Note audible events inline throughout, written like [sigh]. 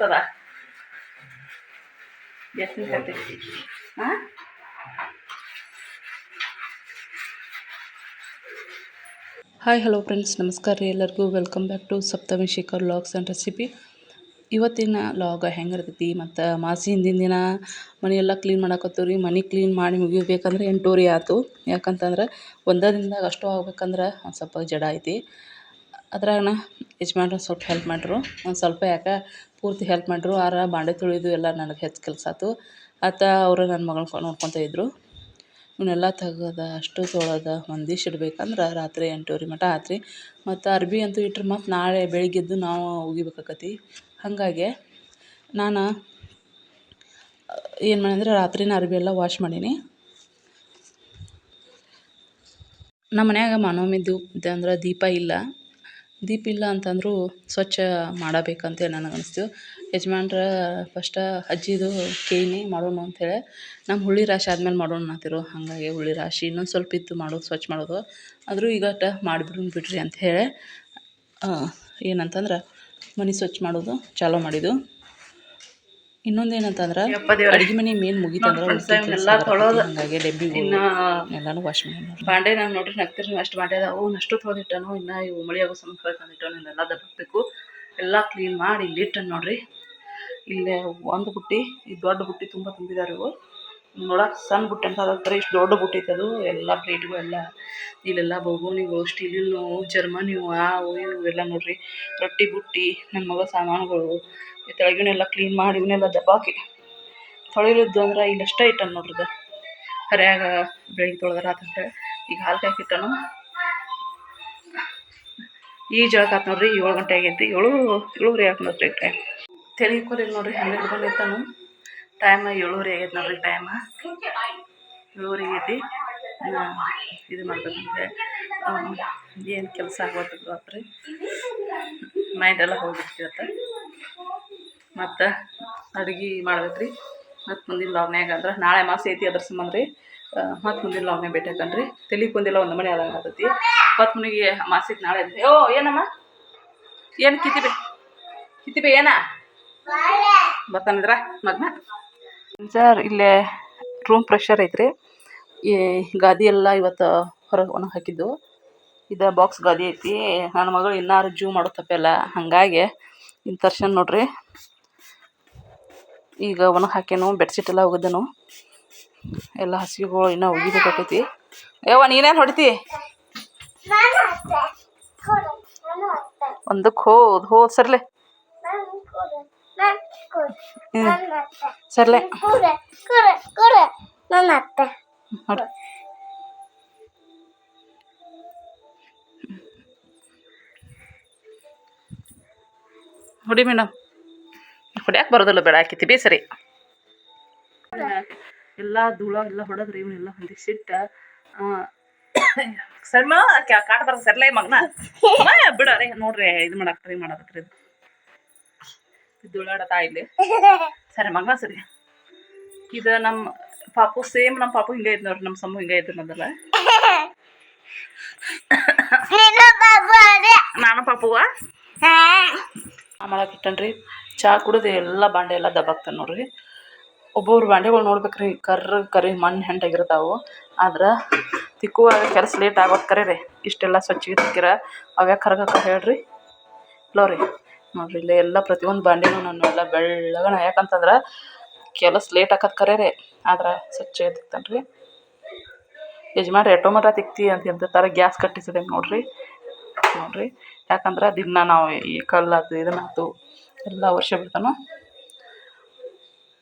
ತದ ಎಷ್ಟು ಹಾಂ ಹಾಯ್ ಹಲೋ ಫ್ರೆಂಡ್ಸ್ ನಮಸ್ಕಾರ ರೀ ಎಲ್ಲರಿಗೂ. Welcome back to Saptami Shekhar vlogs and recipe ಇವತ್ತಿನ ಲಾಗ ಹೆಂಗಿರ್ತೈತಿ ಮತ್ತು ಮಾಸಿ ಹಿಂದಿನ ದಿನ ಮನೆಯೆಲ್ಲ ಕ್ಲೀನ್ ಮಾಡಾಕತ್ತೀವಿ ರೀ ಮನೆ ಕ್ಲೀನ್ ಮಾಡಿ ಮುಗಿಬೇಕಂದ್ರೆ ಎಂಟೂರಿ ಆಯಿತು. ಯಾಕಂತಂದ್ರೆ ಒಂದೇ ದಿನದಾಗ ಅಷ್ಟು ಆಗ್ಬೇಕಂದ್ರೆ ಒಂದು ಸ್ವಲ್ಪ ಜಡ ಐತಿ. ಅದ್ರಾಗ ಯಜಮಾನ್ರು ಸ್ವಲ್ಪ ಹೆಲ್ಪ್ ಮಾಡ್ರು. ಒಂದು ಸ್ವಲ್ಪ ಯಾಕೆ ಪೂರ್ತಿ ಹೆಲ್ಪ್ ಮಾಡ್ರು. ಆರ ಬಾಂಡೆ ತೊಳೆದು ಎಲ್ಲ ನನಗೆ ಹೆಚ್ಚು ಕೆಲಸ ಆಯ್ತು ಆತ ಅವರು ನನ್ನ ಮಗಳನ್ನ ನೋಡ್ಕೊತ ಇದ್ದರು ಇವನ್ನೆಲ್ಲ ತೆಗ್ದು, ಅಷ್ಟು ತೊಳೆದು, ಒಂದಿಷ್ಟು ಇಡ್ಬೇಕಂದ್ರೆ ರಾತ್ರಿ ಎಂಟೂವರೆ ಮಟ ಆತ್ರಿ. ಮತ್ತು ಅರ್ಬಿ ಅಂತೂ ಇಟ್ರೆ ಮತ್ತು ನಾಳೆ ಬೆಳಿಗ್ಗೆದ್ದು ನಾವು ಒಗಿಬೇಕಾಕತಿ ಹಾಗಾಗಿ ನಾನು, ಏನು ಮಾಡಿದ್ರೆ ರಾತ್ರಿನೇ ಅರ್ಬಿ ಎಲ್ಲ ವಾಶ್ ಮಾಡೀನಿ. ನಮ್ಮ ಮನ್ಯಾಗ ಮನೋಮಿದ್ದು ಅಂದ್ರೆ ದೀಪ ಇಲ್ಲ. ದೀಪ ಇಲ್ಲ ಅಂತಂದರೂ ಸ್ವಚ್ಛ ಮಾಡಬೇಕಂತೇಳಿ ನನಗೆ ಅನಿಸ್ತು. ಯಜಮಾನ್ರ ಫಸ್ಟ ಅಜ್ಜಿದು ಕೇಳಿ ಮಾಡೋಣ ಅಂಥೇಳಿ ನಮ್ಮ ಹುಳಿ ರಾಶಿ ಆದ್ಮೇಲೆ ಮಾಡೋಣ ಅಂತಿರು, ಹಾಗಾಗಿ ಹುಳಿ ರಾಶಿ ಇನ್ನೊಂದು ಸ್ವಲ್ಪ ಇತ್ತು ಮಾಡೋದು, ಸ್ವಚ್ಛ ಮಾಡೋದು. ಆದರೂ ಈಗ ಅಟ ಮಾಡಿಬಿಡೋಣ ಬಿಡ್ರಿ ಅಂಥೇಳಿ ಏನಂತಂದ್ರೆ, ಮನೆ ಸ್ವಚ್ಛ ಮಾಡೋದು ಚಾಲೂ ಮಾಡಿದ್ದು. ಇನ್ನೊಂದು ಏನಂತಂದ್ರೆ ಯಪ್ಪ ದೇವ್ರೆ. ಅಡುಗೆ ಮನೆ ಮೇನ್ ಮುಗೀತಂದ್ರೆ ಹಂಗಾಗಿ ಉಳ್ಕೆ ಎಲ್ಲಾನು ವಾಶ್ ಮಾಡಿ ಬಾಂಡೆ ನಾನು ನೋಡ್ರಿ ನಗ್ತಿರಿ ಅಷ್ಟು ಬಾಂಡೆ ಅದಾವು. ಅಷ್ಟು ತೊಗೊಂಡಿಟ್ಟನು ಇನ್ನ ಇವು ಮಳೆಯಾಗೋ ಸಂಬಂಧ ತಂದಿಟ್ಟನು ಇನ್ನೆಲ್ಲ ದಬ್ಬಬೇಕು ಎಲ್ಲ ಕ್ಲೀನ್ ಮಾಡಿ ಇಲ್ಲಿ ಇಟ್ಟನು ನೋಡ್ರಿ. ಇಲ್ಲೇ ಒಂದು ಬುಟ್ಟಿ ಈ ದೊಡ್ಡ ಬುಟ್ಟಿ ತುಂಬಾ ತುಂಬಿದಾರೆ ಇವು. ನೋಡಕ್ಕೆ ಸಣ್ಣ ಬುಟ್ಟಿ ಅಂತ ಅದಂತಾರೆ ಇಷ್ಟು ದೊಡ್ಡ ಬುಟ್ಟಿ ಅದು. ಎಲ್ಲ ಪ್ಲೇಟ್ಗಳು ಎಲ್ಲ ಇಲ್ಲೆಲ್ಲ ಬೋಗೋಣಿಗಳು ಸ್ಟೀಲಿನವು ಜರ್ಮನಿವು ಅವು ಇವು ಎಲ್ಲ ನೋಡ್ರಿ. ರೊಟ್ಟಿ, ಬುಟ್ಟಿ ನನ್ನ ಮಗ ಸಾಮಾನುಗಳು, ಈ ತೆಳಗಿನೆಲ್ಲ ಕ್ಲೀನ್ ಮಾಡಿ ಇವನ್ನೆಲ್ಲ ದಬ್ಬಾಕಿ. ತೊಳಿಲಿದ್ದು ಅಂದ್ರೆ ಇಲ್ಲಷ್ಟೇ ಇಟ್ಟ ನೋಡ್ರಿ ಹರಿಯಾಗ ಬೆಳಿಗ್ಗೆ ತೊಳೆದ್ರ ಆತಂತ ಈಗ ಹಾಲು ಕಾಕಿಟ್ಟನು ಈ ಜಳಕ ಆತು ನೋಡ್ರಿ ಏಳು ಗಂಟೆ ಆಗೈತಿ. ಏಳು ಏಳು ಆಯ್ತು ನೋಡ್ರಿ ಟೈಮ್ ತೆಲಿಗೆ ಕೊರಿಲ್ಲ ನೋಡ್ರಿ, ಹನ್ನೆರಡು ಬಂದಿತ್ತಾನು ಟೈಮ್ ಏಳುವರೆ ಆಗೈತೆ ನೋಡ್ರಿ ಟೈಮ್. ಏಳುವರೆ ಆಗೈತಿ. ಇದು ಮಾಡ್ಬೇಕಂದ್ರೆ ಏನು ಕೆಲಸ ಆಗೋದು ರಾತ್ರಿ ಮೈಂಡೆಲ್ಲ ಅತ್ತ ಮತ್ತು ಅಡುಗೆ ಮಾಡ್ಬೇಕು ರೀ ಮತ್ತು ಮುಂದಿನ ಲಾಗ್ನ್ಯಾಗ ಅಂದ್ರೆ ನಾಳೆ ಮಾಸ ಐತಿ ಅದ್ರ ಸಂಬಂಧ ರೀ ಮತ್ತು ಮುಂದಿನ ಲಾಗ್ನ್ಯಾಗ ಭೇಟಿ ಹಾಕನ್ರಿ ತಲೆ ಕುಂದಿಲ್ಲ ಒಂದು ಮನೆ ಆದಂಗೆ ಆಗ್ತೈತಿ ಮತ್ತು ಮನೆಗೆ ಮಾಸಿಗೆ ನಾಳೆ ಐತಿ ಓ, ಏನಮ್ಮ? ಏನು ಕಿತಿಬೆ? ಕಿತಿಬೆ ಏನ? ಬರ್ತಾನಿದ್ರ ಮಗನ? ಸರ್ ಇಲ್ಲೇ ರೂಮ್ ಪ್ರೆಷರ್ ಐತ್ರಿ. ಈ ಗಾದಿ ಎಲ್ಲ ಇವತ್ತು ಹೊರಗೆ ಒಣಗಿ ಹಾಕಿದ್ದು. ಇದು ಬಾಕ್ಸ್ ಗಾದಿ ಐತಿ. ನನ್ನ ಮಗಳು ಇನ್ನಾರು ಜೂ ಮಾಡೋ ತಪ್ಪೆಲ್ಲ ಹಾಗಾಗಿ ಇನ್ನು ತರ್ಸನ್ ನೋಡ್ರಿ. ಈಗ ಒಣಗಿ ಹಾಕೇನು ಬೆಡ್ಶೀಟ್ ಎಲ್ಲ ಒಗದನು. ಎಲ್ಲ ಹಸಿಗೆಗಳು ಇನ್ನೂ ಒಗಿಬೇಕಾಕೈತಿ ಯವ್ವ, ನೀನೇನು ಹೊಡಿತಿ? ಒಂದಕ್ಕೆ ಹೋದ್ ಹೋದ್, ಸರ್ಲೆ. ಸರ್ಲೆ. ನನ್ನ ಅತ್ತೆ. ಹೊಡಿ. ಮೇಡಮ್ ಹೊಡ್ಯಾಕೆ ಬರೋದಿಲ್ಲ ಬೇಡ ಹಾಕಿತಿ ಸರಿ ಎಲ್ಲ ಧೂಳು ಎಲ್ಲ ಹೊಡೆದ್ರಿ ಇವನ್ನೆಲ್ಲ ಹೊಂದಿಸಿಟ್ಟ. [coughs] ಸರ್ಮ ಕಾಟ ಬರ ಸರ್ಲೆ ಮಗನ. ಬಿಡ ರೀ ನೋಡ್ರಿ ಇದು ಮಾಡಾಕ್ರಿ ಟ್ರೈ ಮಾಡತ್ರಿ ಇದು. ಧೂಳಾಡತಾ ಇಲ್ಲಿ [laughs] ಸರಿ ಮಗನ ಸರಿ. ಇದು ನಮ್ಮ ಪಾಪು ಸೇಮ್ ನಮ್ಮ ಪಾಪು ಹಿಂಗೆ ಐತೆ ನೋಡ್ರಿ ನಮ್ಮ ಸಮ್ಮು ಹಿಂಗೆ ಐತೆ ಅದೇ ನಾನು ಪಾಪುವ? ಆಮೇಲೆ ಇಟ್ಟನ್ರಿ ಚಹಾ ಕುಡಿದು ಎಲ್ಲ ಬಾಂಡೆ ಎಲ್ಲ ದಬ್ಬಾಕ್ತಾನೆ ನೋಡ್ರಿ. ಒಬ್ಬೊಬ್ರು ಬಾಂಡೆಗಳು ನೋಡ್ಬೇಕ್ರಿ ಕರ್ರ ಕರಿ ಮಣ್ಣು ಹೆಂಟಾಗಿರ್ತಾವು. ಆದ್ರೆ ತಿಕ್ಕುವ ಕೆಲಸ ಲೇಟ್ ಆಗೋದು ಕರೆ ರೀ ಇಷ್ಟೆಲ್ಲ ಸ್ವಚ್ಛಗೆ ತಿಕ್ಕಿರ ಅವ್ಯಾಕೆ ಕರ್ಗಕ್ಕ ಹೇಳ್ರಿ. ಲೋ ರೀ. ನೋಡ್ರಿ ಇಲ್ಲೇ ಎಲ್ಲ ಪ್ರತಿಯೊಂದು ಬಾಂಡೆನೂ ನಾನು ಎಲ್ಲ ಬೆಳ್ಳಗನ ಯಾಕಂತಂದ್ರೆ ಕೆಲಸ ಲೇಟ್ ಆಕತ್ ಕರೆ ರೀ ಆದ್ರೆ ಸ್ವಚ್ಛ ತಿಕ್ತಾನೆ ರೀ ಯಜಮಾನ್ರಿ ತಿಕ್ತಿ ಅಂತ ಹೇಳ್ತಿರ್ತಾರೆ ಗ್ಯಾಸ್ ಕಟ್ಟಿಸಿದೆ ನೋಡ್ರಿ. ನೋಡ್ರಿ. ಯಾಕಂದ್ರೆ ದಿನ ನಾವು ಈ ಕಲ್ಲಾತು ಇದನ್ನಾತು ಎಲ್ಲ ವರ್ಷ ಬಿಡ್ತಾನು.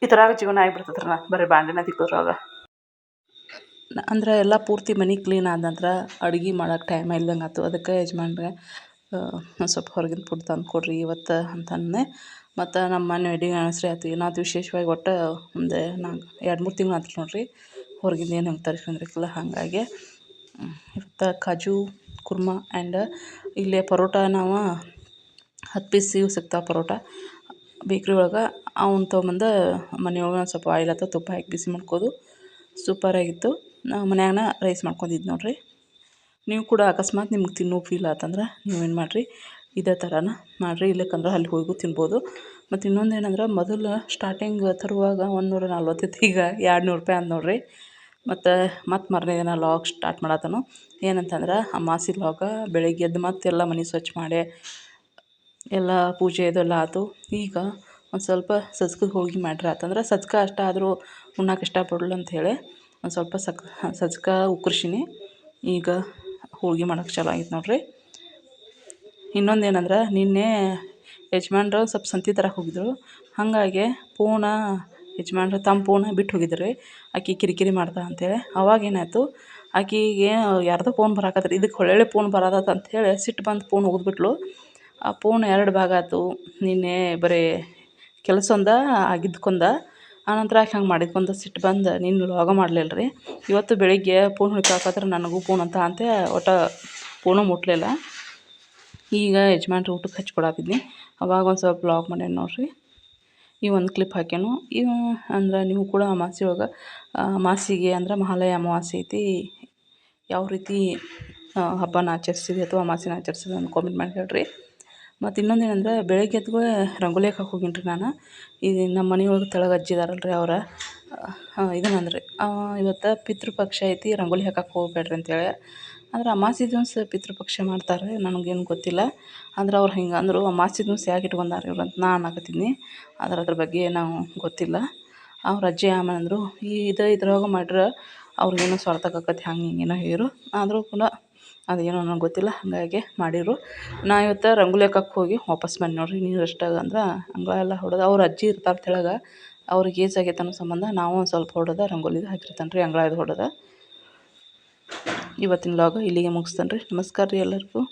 ಈ ಥರ ಜೀವನ ಆಗಿಬಿಡ್ತದ್ರಿ ಬರೀ ಬಾಂಡೆನ ತಿಕ್ಕೋದ್ರಾಗ ಅಂದ್ರೆ ಎಲ್ಲ ಪೂರ್ತಿ ಮನಿ ಕ್ಲೀನ್ ಆದ ನಂತರ ಅಡುಗೆ ಮಾಡೋಕೆ ಟೈಮ್ ಇಲ್ದಂಗೆ ಆಯ್ತು ಅದಕ್ಕೆ ಯಜಮಾನ್ರೆ ಒಂದು ಸ್ವಲ್ಪ ಹೊರಗಿನ ಫುಡ್ ತಂದು ಕೊಡಿರಿ ಇವತ್ತು ಅಂತಂದೆ ಮತ್ತು ನಮ್ಮ ಮನೆ ವೆಡ್ಡಿಂಗ್ ಆ್ಯನಿವರ್ಸರಿ ಆಯ್ತು ಏನಾಯ್ತು ವಿಶೇಷವಾಗಿ ಒಟ್ಟು ಒಂದು ನಾಲ್ಕು, ಎರಡು, ಮೂರು ತಿಂಗಳು ಆಯ್ತು ನೋಡಿರಿ. ಹೊರಗಿಂದ ಏನು ಹಂಗೆ ತರಿಸ್ಕೊಂಡಿರಕ್ಕಿಲ್ಲ ಹಾಗಾಗಿ. ಇವತ್ತು ಕಾಜು, ಕುರ್ಮಾ ಆ್ಯಂಡ್ ಇಲ್ಲೇ ಪರೋಟ ನಾವು ಹತ್ತು ಪೀಸ್ ಇವು ಸಿಗ್ತಾವೆ ಪರೋಟ. ಬೇಕ್ರಿ ಒಳಗೆ. ಅವ್ನ ತೊಗೊಂಬಂದು ಮನೆಯೊಳಗೆ ಒಂದು ಸ್ವಲ್ಪ ಆಯಿಲ್ ಅಥವಾ ತುಪ್ಪ ಹಾಕಿ ಬಿಸಿ ಮಾಡ್ಕೋದು. ಸೂಪರಾಗಿತ್ತು ನಾವು ಮನ್ಯಾಗನ ರೈಸ್ ಮಾಡ್ಕೊಂಡಿದ್ದು ನೋಡ್ರಿ. ನೀವು ಕೂಡ ಅಕಸ್ಮಾತ್ ನಿಮ್ಗೆ ತಿನ್ನೋ ಫೀಲ್ ಆತಂದ್ರೆ ನೀವೇನು ಮಾಡಿರಿ? ಇದೇ ಥರನ ಮಾಡಿರಿ. ಇಲ್ಲಕ್ಕಂದ್ರೆ ಅಲ್ಲಿ ಹೋಗು ತಿನ್ಬೋದು. ಮತ್ತು ಇನ್ನೊಂದು ಏನಂದ್ರೆ ಮೊದಲು ಸ್ಟಾರ್ಟಿಂಗ್ ತರುವಾಗ ಒಂದು ನೂರ ನಲ್ವತ್ತೈತಿ ಈಗ ಎರಡು ನೂರು ರೂಪಾಯಿ ಅಂದ ನೋಡಿರಿ. ಮತ್ತು ಮತ್ತು ಮರನೇ ದಿನ ಲಾಗ್ ಸ್ಟಾರ್ಟ್ ಮಾಡತ್ತನು ಏನಂತಂದ್ರೆ ಅಮಾಸಿ ಲಾಗ ಬೆಳಗ್ಗೆ ಎದ್ದು ಮತ್ತೆಲ್ಲ ಮನೆ ಸ್ವಚ್ಛ ಮಾಡಿ, ಎಲ್ಲ ಪೂಜೆ ಇದೆಲ್ಲ ಆಯ್ತು ಈಗ ಒಂದು ಸ್ವಲ್ಪ ಸಜ್ಕದ ಹೋಗಿ ಮಾಡ್ರಿ. ಆತಂದ್ರೆ ಸಜ್ಕ ಅಷ್ಟ ಆದರೂ ಉಣ್ಣಕ್ಕೆ ಇಷ್ಟಪಡಲ್ಲ ಅಂಥೇಳಿ ಒಂದು ಸ್ವಲ್ಪ ಸಕ್ ಸಜ್ಕ ಉಕ್ಕರ್ಸೀನಿ ಈಗ ಹೋಳ್ಗೆ ಮಾಡಕ್ಕೆ ಚಾಲು ಆಗೈತೆ ನೋಡಿರಿ. ಇನ್ನೊಂದು ಏನಂದ್ರೆ ನಿನ್ನೆ ಯಜಮಾನ್ರು ಸ್ವಲ್ಪ ಸಂತೆ ತರಕ್ಕೆ ಹೋಗಿದ್ರು. ಹಾಗಾಗಿ ಪೂನ ಯಜಮಾನ್ರು ತಮ್ಮ ಪೂನ ಬಿಟ್ಟು ಹೋಗಿದ್ರು. ಆಕೆ ಕಿರಿಕಿರಿ ಮಾಡ್ತಾ ಅಂತೇಳಿ. ಅವಾಗ ಏನಾಯಿತು, ಆಕೆಗೆ ಯಾರ್ದೋ ಫೋನ್ ಬರಾಕತ್ರಿ ಇದಕ್ಕೆ ಒಳ್ಳೊಳ್ಳೆ ಫೋನ್ ಬರೋದತ್ತ ಅಂಥೇಳಿ ಸಿಟ್ಟು ಬಂದು ಫೋನ್ ಒಗೆದ್ಬಿಟ್ಲು ಆ ಫೋನ್ ಎರಡು ಭಾಗ ಆಯ್ತು. ನಿನ್ನೆ ಬರೀ ಕೆಲಸ ಒಂದ ಆಗಿದ್ದಕ್ಕೊಂದ ಆನಂತರ ಆಕೆ ಹಂಗೆ ಮಾಡಿದ್ಕೊಂದ ಸಿಟ್ಟು ಬಂದು, ನೀನು ಲಾಗ ಮಾಡಲಿಲ್ಲ ರೀ ಇವತ್ತು ಬೆಳಿಗ್ಗೆ ಫೋನ್ ಹುಡುಕಾಕತ್ರ ನನಗೂ ಫೋನ್ ಅಂತ ಅಂತೆ ಒಟ್ಟು ಫೋನು ಮುಟ್ಟಲಿಲ್ಲ ಈಗ ಯಜಮಾನ್ರು ಊಟಕ್ಕೆ ಹಚ್ಕೊಡತ್ತಿದ್ನಿ ಅವಾಗ ಒಂದು ಸ್ವಲ್ಪ ವ್ಲಾಗ್ ಮಾಡ್ಯಾನ ನೋಡಿರಿ. ಈ ಒಂದು ಕ್ಲಿಪ್ ಹಾಕ್ಯಾನು. ಇವು ಅಂದ್ರೆ ನೀವು ಕೂಡ ಅಮಾಸೆ ಒಳಗೆ ಅಮಾಸಿಗೆ ಅಂದ್ರೆ ಮಹಾಲಯ ಅಮಾವಾಸ್ಯೆ ಐತಿ. ಯಾವ ರೀತಿ ಹಬ್ಬನ ಆಚರಿಸಿದೆ ಅಥವಾ ಅಮಾಸೆನ ಆಚರಿಸಿದೆ ಅಂತ ಕಾಮೆಂಟ್ ಮಾಡಿ ಹೇಳ್ರಿ. ಮತ್ತು ಇನ್ನೊಂದು ಏನಂದ್ರೆ ಬೆಳಗ್ಗೆ ಎದ್ದು ರಂಗೋಲಿ ಹಾಕಕ್ಕೆ ಹೋಗೀನಿ ರೀ ನಾನು. ಇದು ನಮ್ಮ ಮನೆಯೊಳಗೆ ತೆಳಗೆ ಅಜ್ಜಿ ಇದಾರಲ್ಲ ರೀ ಅವ್ರ ಇದನ್ನಂದ್ರಿ ಇವತ್ತು ಪಿತೃಪಕ್ಷ ಐತಿ, ರಂಗೋಲಿ ಹಾಕಕ್ಕೆ ಹೋಗ್ಬೇಡ್ರಿ ಅಂತೇಳಿ. ಆದ್ರೆ ಅಮಾವಾಸ್ಯೆ ದಿವಸ ಪಿತೃಪಕ್ಷ ಮಾಡ್ತಾರೆ ನನಗೇನು ಗೊತ್ತಿಲ್ಲ. ಆದ್ರೆ ಅವ್ರು ಹಿಂಗೆ ಅಂದರು ಅಮಾವಾಸ್ಯೆ ದಿವಸ ಯಾಕೆ ಇಟ್ಕೊಂಡಾರೆ ಇವ್ರು ಅಂತ ನಾನು ಅನ್ನಕತ್ತೀನಿ ಆದ್ರೆ ಅದ್ರ ಬಗ್ಗೆ ನಾವು ಗೊತ್ತಿಲ್ಲ. ಅವ್ರ ಅಜ್ಜಿ ಆಮೇಲೆ ಅಂದರು, ಈ ಇದು ಇದ್ರೊಳಗೆ ಮಾಡ್ರೆ ಅವ್ರಿಗೇನೋ ಸ್ವಾರ್ಥ ಆಕತಿ, ಹಂಗೆ ಹಿಂಗೇನೋ ಹೇಳಿರು. ಆದರೂ ಕೂಡ ಅದೇನೋ ನನಗೆ ಗೊತ್ತಿಲ್ಲ, ಹಾಗಾಗಿ ಮಾಡಿರು. ನಾ ಇವತ್ತು ರಂಗೋಲಿ ಹಾಕಕ್ಕೆ ಹೋಗಿ ವಾಪಸ್ ಬಂದೆ ನೋಡಿರಿ, ನೀರು ಎಷ್ಟಾಗ ಅಂದ್ರೆ ಅಂಗಳ ಎಲ್ಲ ಹೊಡೆದು, ಅವ್ರ ಅಜ್ಜಿ ಇರ್ತಾರೆ ತೆಳಗೆ, ಅವ್ರಿಗೆ ಏಜ್ ಆಗೈತೆ ಅನ್ನೋ ಸಂಬಂಧ ನಾವು ಒಂದು ಸ್ವಲ್ಪ ಹೊಡೆದ ರಂಗೋಲಿದು ಹಾಕಿರ್ತಾನೆ ರೀ ಅಂಗಳ ಇದು ಹೊಡೆದ. ಇವತ್ತಿನ ಲಾಗ ಇಲ್ಲಿಗೆ ಮುಗಿಸ್ತಾನೆ ರೀ ನಮಸ್ಕಾರ ರೀ ಎಲ್ಲರಿಗೂ.